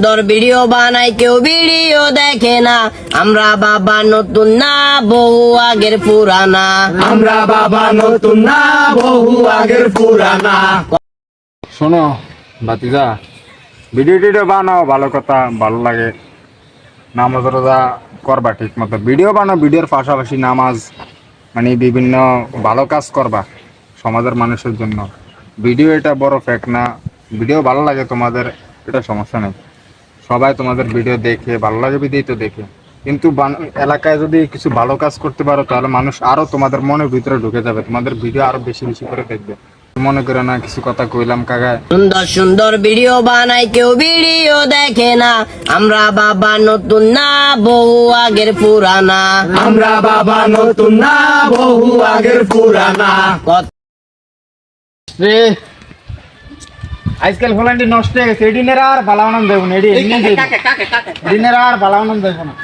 সুন্দর ভিডিও বানাই কেউ ভিডিও দেখে না। আমরা বাবা নতুন না বহু আগের পুরানা। আমরা বাবা নতুন না বহু আগের পুরানা। শোনো বাতিজা ভিডিও টিডিও বানাও ভালো কথা ভালো লাগে। নামাজ রোজা করবা ঠিক মতো ভিডিও বানাও ভিডিওর পাশাপাশি নামাজ মানে বিভিন্ন ভালো কাজ করবা সমাজের মানুষের জন্য। ভিডিও এটা বড় ফেক না। ভিডিও ভালো লাগে তোমাদের এটা সমস্যা নেই। সবাই তোমাদের ভিডিও দেখে ভালো লাগে বিদেই তো দেখে। কিন্তু এলাকায় যদি কিছু ভালো কাজ করতে পারো তাহলে মানুষ আরও তোমাদের মনের ভিতরে ঢুকে যাবে তোমাদের ভিডিও আরও বেশি বেশি করে দেখবে। মনে করে না কিছু কথা কইলাম কাকা সুন্দর সুন্দর ভিডিও বানাই কেউ ভিডিও দেখে না। আমরা বাবা নতুন না বহু আগের পুরানা। আমরা বাবা নতুন না বহু আগের পুরানা। রে আজকাল ফলানটি নষ্ট হয়ে গেছে। এডিনের আর বালাওনাম দেবো না এডি এডিনের আর বালাওনাম দেবো না।